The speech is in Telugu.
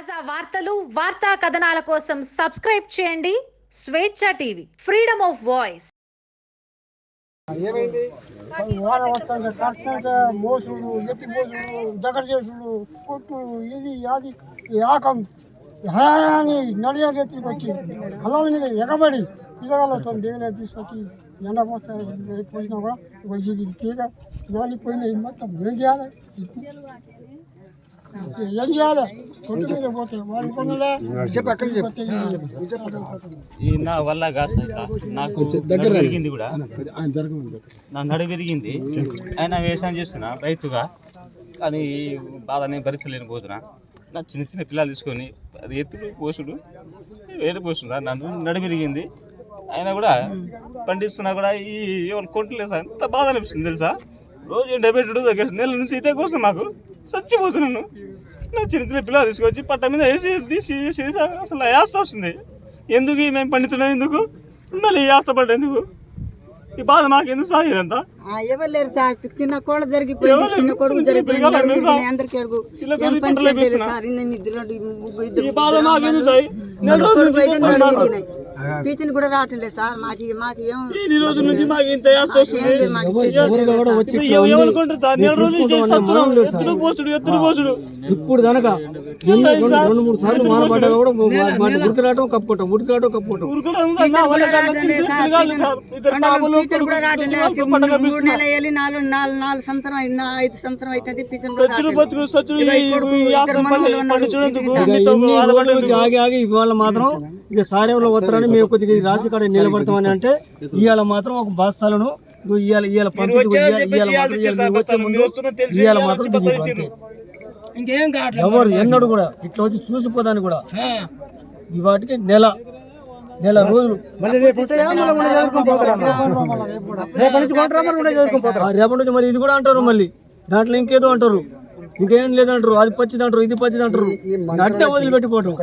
తాజా వార్తలు వార్తా కథనాల కోసం సబ్స్క్రైబ్ చేయండి. స్వేచ్ఛ టీవీ ఫ్రీడమ్ ఆఫ్ వాయిస్. ఏమైంది? వాన మోసుడు ఎత్తి మోసుడు దగ్గర చేసుడు కొట్టుడు ఇది అది హయాని నడియా ఎత్తుకి వచ్చి కళ్ళ మీద ఎగబడి తీసుకొచ్చి ఎండ పోస్తే పోసినా కూడా ఇది తీగ మొత్తం ఏం చేయాలి. ఏం చేయాలి? కొట్టు మీద పోతే వాడి ఈ నా వల్ల కాదు. నాకు నడుము విరిగింది కూడా. నా నడు విరిగింది. ఆయన వ్యవసాయం చేస్తున్నా రైతుగా. కానీ ఈ బాధ నేను భరించలేని పోతున్నా. నా చిన్న చిన్న పిల్లలు తీసుకొని అది ఎత్తుడు పోసుడు వేరే పోసుడు నన్ను నడు విరిగింది. అయినా కూడా పండిస్తున్నా కూడా ఈ ఎవరు కొంటలేదు సార్. ఎంత బాధ అనిపిస్తుంది తెలుసా? రోజు డెబ్బై రెండు దగ్గర నెల నుంచి ఇదే కోసం మాకు చచ్చిపోతున్నాను. నా చిన్న చిన్న పిల్లలు తీసుకొచ్చి పట్ట మీద వేసి తీసి వేసి అసలు యాస వస్తుంది. ఎందుకు ఈ మేము పండించడం ఎందుకు? మళ్ళీ యాసపడ్డ ఎందుకు? ఈ బాధ మాకు ఎందుకు సార్ ఇదంతా? ఎవరు లేరు సార్? చిన్న కోళ్ళ జరిగిపోయింది చిన్న కొడుకు జరిగిపోయింది. అందరికీ అడుగు. పని. సార్? నెల రోజుల పీచిని కూడా రావట్లేదు సార్. మాకు మాకు ఏం ఈ రోజు నుంచి మాకు ఇంత లేదు, సత్తున్నాం ఎత్తుడు పోసుడు ఇప్పుడు కనుక రెండు మూడు సార్లు మారపడ్డా కూడా రావటం కప్పుకోవటం ఉడికి రావటం కప్పుకోవటం మూడు నెలలు వెళ్ళి నాలుగు నాలుగు నాలుగు సంవత్సరం అయింది ఐదు సంవత్సరం అవుతుంది. నుంచి ఆగి ఆగి ఇవాళ మాత్రం ఇక సారేవులో వస్తారని మేము కొద్దిగా ఈ రాశి కాడ నిలబడతామని అంటే ఇవాళ మాత్రం ఒక బస్తాలను ఇవాళ ఇవాళ ఇవాళ మాత్రం. ఎవరు ఎన్నడు కూడా ఇట్లా వచ్చి చూసిపోదాన్ని కూడా. ఈ వాటికి నెల నెల రోజులు. రేపటి నుంచి మరి? ఇది కూడా అంటారు మళ్ళీ. దాంట్లో ఇంకేదో అంటారు. ఇంకేం లేదంటారు. అది పచ్చిది అంటారు ఇది పచ్చిది అంటారు. అట్టే వదిలిపెట్టిపోవటం.